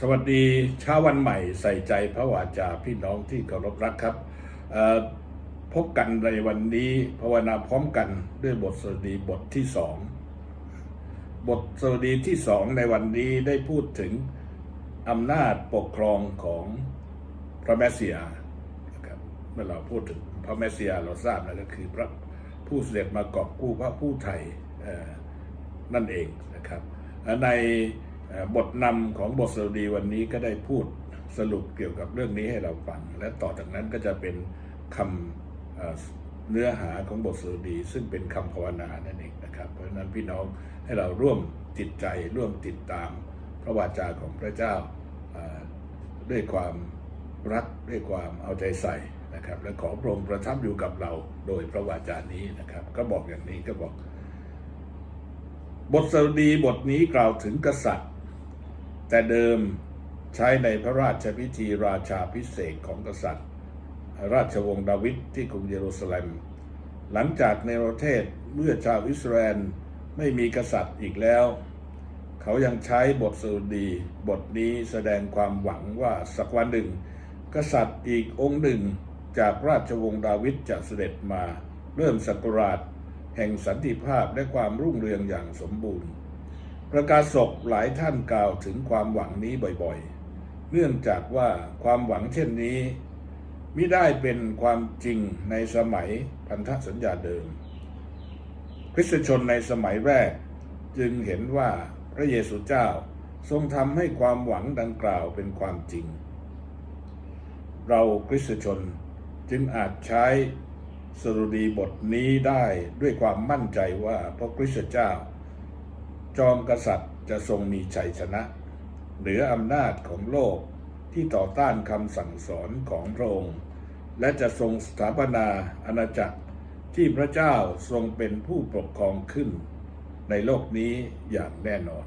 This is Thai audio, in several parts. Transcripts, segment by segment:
สวัสดีเช้าวันใหม่ใส่ใจพระวาจาพี่น้องที่เคารพรักครับพบกันในวันนี้ภาวนาพร้อมกันด้วยบทสวดดีบทที่สองบทสวดดีที่สองในวันนี้ได้พูดถึงอำนาจปกครองของพระแมสสิยานะครับเมื่อเราพูดถึงพระแมสสิยาเราทราบนะก็คือพระผู้เสด็จมากอบกู้พระผู้ไทยนั่นเองนะครับใน บทนำของบทสดุดีวันนี้ก็ได้พูดสรุปเกี่ยวกับเรื่องนี้ให้เราฟัง และต่อจากนั้นก็จะเป็นคำเนื้อหาของบทสดุดี ซึ่งเป็นคำภาวนานั่นเองนะครับเพราะฉะนั้นพี่น้องให้เราร่วมจิตใจร่วมติดตามพระวาจาของพระเจ้าด้วยความรักด้วยความเอาใจใส่นะครับและขอพระองค์ประทับอยู่กับเราโดยพระวาจานี้นะครับ ก็บอกอย่างนี้ก็บอก บทสดุดีบทนี้กล่าวถึงกษัตริย์ แต่เดิมใช้ในพระราชพิธีราชาพิเศษของกษัตริย์ ราชวงศ์ดาวิดที่กรุงเยรูซาเล็ม หลังจากในประเทศเมื่อชาวอิสราเอลไม่มีกษัตริย์อีกแล้ว เขายังใช้บทสดุดี บทนี้แสดงความหวังว่าสักวันหนึ่ง กษัตริย์อีกองค์หนึ่งจากราชวงศ์ดาวิดจะเสด็จมาเริ่มสักราชแห่งสันติภาพและความรุ่งเรืองอย่างสมบูรณ์ ประกาศศกหลายท่านกล่าวถึงความหวังนี้บ่อยๆ เนื่องจากว่าความหวังเช่นนี้มิได้เป็นความจริงในสมัยพันธสัญญาเดิม คริสตชนในสมัยแรกจึงเห็นว่าพระเยซูเจ้าทรงทำให้ความหวังดังกล่าวเป็นความจริง เราคริสตชนจึงอาจใช้สรุดีบทนี้ได้ด้วยความมั่นใจว่าพระคริสตเจ้า จอมกษัตริย์จะทรงมีชัยชนะ เหนืออำนาจของโลกที่ต่อต้านคำสั่งสอนของพระองค์ และจะทรงสถาปนาอาณาจักรที่พระเจ้าทรงเป็นผู้ปกครองขึ้น ในโลกนี้อย่างแน่นอน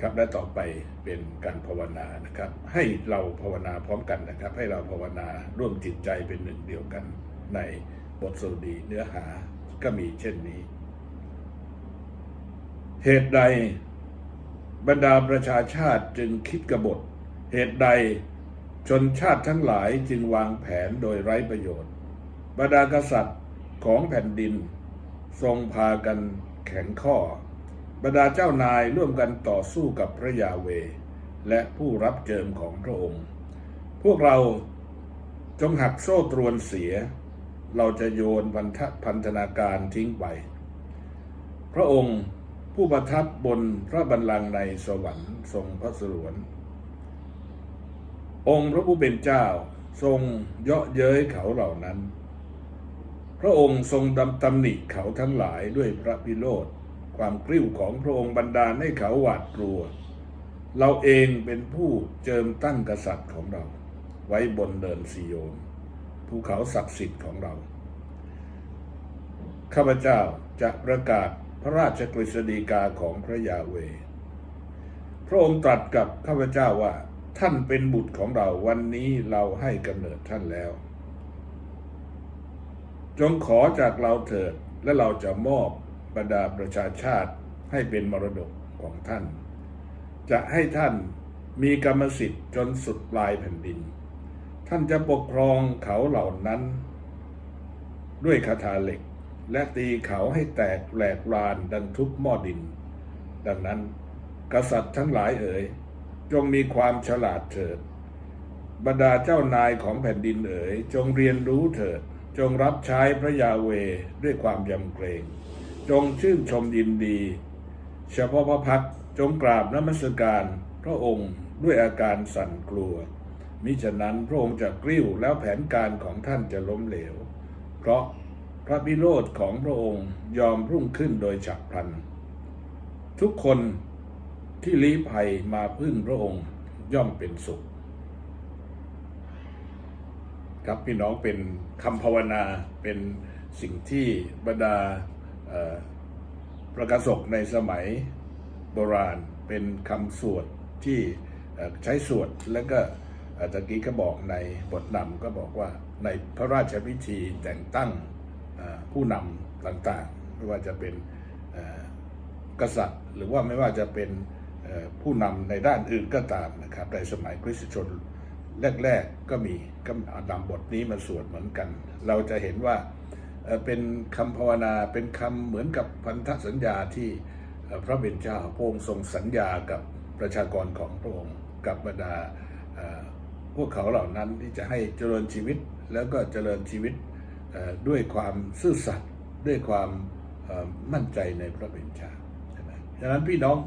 ครับและต่อไปเป็นการภาวนานะครับ ให้เราภาวนาพร้อมกันนะครับ ให้เราภาวนาร่วมจิตใจเป็นหนึ่งเดียวกันใน บทสวดดีเนื้อหาก็มีเช่นนี้ เหตุใดบรรดาประชาชาติจึงคิดกบฏ เหตุใดชนชาติทั้งหลายจึงวางแผนโดยไร้ประโยชน์ บรรดากษัตริย์ของแผ่นดิน ทรงพากันแข็งข้อ บรรดาเจ้านายร่วมกันต่อสู้กับพระยาเว และผู้รับเจิมของพระองค์ พวกเราจงหักโซ่ตรวนเสีย เราจะโยนพันธพันธนาการทิ้งไป พระองค์ผู้ประทับบนพระบัลลังก์ในสวรรค์ทรงพระสรวน องค์พระผู้เป็นเจ้าทรงเยาะเย้ยเขาเหล่านั้น พระองค์ทรงดำตำหนิเขาทั้งหลายด้วยพระพิโรธ ความกริ้วของพระองค์บันดาลให้เขาหวาดกลัว เราเองเป็นผู้เจิมตั้งกษัตริย์ของเรา ไว้บนเดินซีโยน ภูเขาศักดิ์สิทธิ์ของเรา ข้าพเจ้าจะประกาศพระราชกฤษฎีกาของพระยาเว พระองค์ตรัสกับข้าพเจ้าว่า ท่านเป็นบุตรของเราวันนี้เราให้กำเนิดท่านแล้ว จงขอจากเราเถิดและเราจะมอบบรรดาประชาชาติให้เป็นมรดกของท่าน จะให้ท่านมีกรรมสิทธิ์จนสุดปลายแผ่นดิน ท่านจะปกครองเขาเหล่านั้น ด้วยคาถาเหล็ก และตีเขาให้แตกแหลกลานดังทุบหม้อดิน ดังนั้น กษัตริย์ทั้งหลายเอ๋ยจงมีความฉลาดเถิด บรรดาเจ้านายของแผ่นดินเอ๋ยจงเรียนรู้เถิด จงรับใช้พระยาเวด้วยความยำเกรง จงชื่นชมยินดี เฉพาะพระพักจงกราบนมัสการพระองค์ด้วยอาการสั่นกลัว มิฉะนั้นพระองค์จะกริ้วแล้วแผนการของท่านจะล้มเหลว เพราะพระพิโรธของพระองค์ยอมรุ่งขึ้นโดยฉับพลัน ทุกคนที่ลี้ภัยมาพึ่งพระองค์ย่อมเป็นสุข ครับพี่น้องเป็นคำภาวนาเป็นสิ่งที่บรรดาประกาศกในสมัยโบราณเป็นคำสวดที่ใช้สวดแล้วก็ อ่อตะกี้ก็บอกในบทนำก็บอกว่าในพระราชพิธีแต่งตั้งผู้นำต่างๆ ไม่ว่าจะเป็นกษัตริย์ หรือว่าไม่ว่าจะเป็นผู้นำในด้านอื่นก็ตามนะครับในสมัยคริสตชนแรกๆก็มีก็นำบทนี้มาสวดเหมือนกัน เราจะเห็นว่าเป็นคำภาวนาเป็นคำเหมือนกับพันธสัญญาที่พระเป็นเจ้าพระองค์ทรงสัญญากับประชากรของพระองค์กับบรรดา พวกเขาเหล่านั้นที่จะให้เจริญชีวิตแล้วก็เจริญชีวิตด้วยความซื่อสัตย์ด้วยความมั่นใจในพระเป็นเจ้าใช่ไหมฉะนั้นพี่น้อง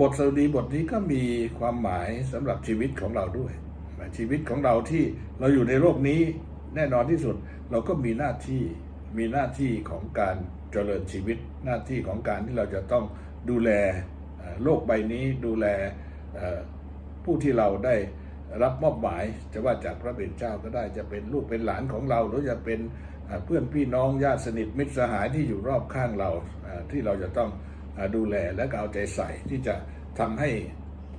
บทสดุดีบทนี้ก็มีความหมายสำหรับชีวิตของเราด้วย ชีวิตของเราที่เราอยู่ในโลกนี้แน่นอนที่สุดเราก็มีหน้าที่มีหน้าที่ของการเจริญชีวิต หน้าที่ของการที่เราจะต้องดูแลโลกใบนี้ดูแลผู้ที่เราได้ รับมอบหมาย จะว่าจากพระเป็นเจ้าก็ได้จะเป็นลูกเป็นหลานของเรา หรือจะเป็นเพื่อนพี่น้องญาติสนิทมิตรสหายที่อยู่รอบข้างเราที่เราจะต้องดูแลและก็เอาใจใส่ที่จะทำให้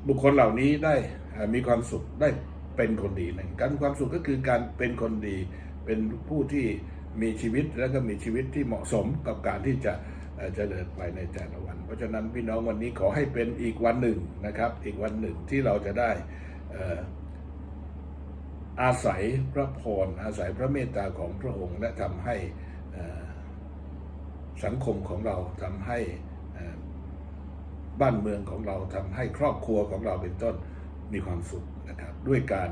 บุคคลเหล่านี้ได้มีความสุขได้เป็นคนดีหนึ่งการความสุขก็คือการเป็นคนดี เป็นผู้ที่มีชีวิตแล้วก็มีชีวิตที่เหมาะสมกับการที่จะเอ่อเจริญไปในแต่ละวัน เพราะฉะนั้นพี่น้องวันนี้ขอให้เป็นอีกวันหนึ่งนะครับ อีกวันหนึ่งที่เราจะได้ อาศัยพระพรอาศัยพระเมตตาของพระองค์และทำให้สังคมของเราทำให้บ้านเมืองของเราทำให้ครอบครัวของเราเป็นต้นมีความสุขนะครับ ด้วยการ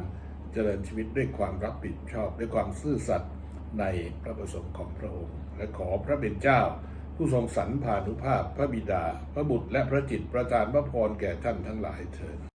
เจริญชีวิตด้วยความรับผิดชอบ ด้วยความซื่อสัตย์ในพระประสงค์ของพระองค์ และขอพระเป็นเจ้า ผู้ทรงสรรพานุภาพ พระบิดา พระบุตรและพระจิตประทานพระพรแก่ท่านทั้งหลายเถิด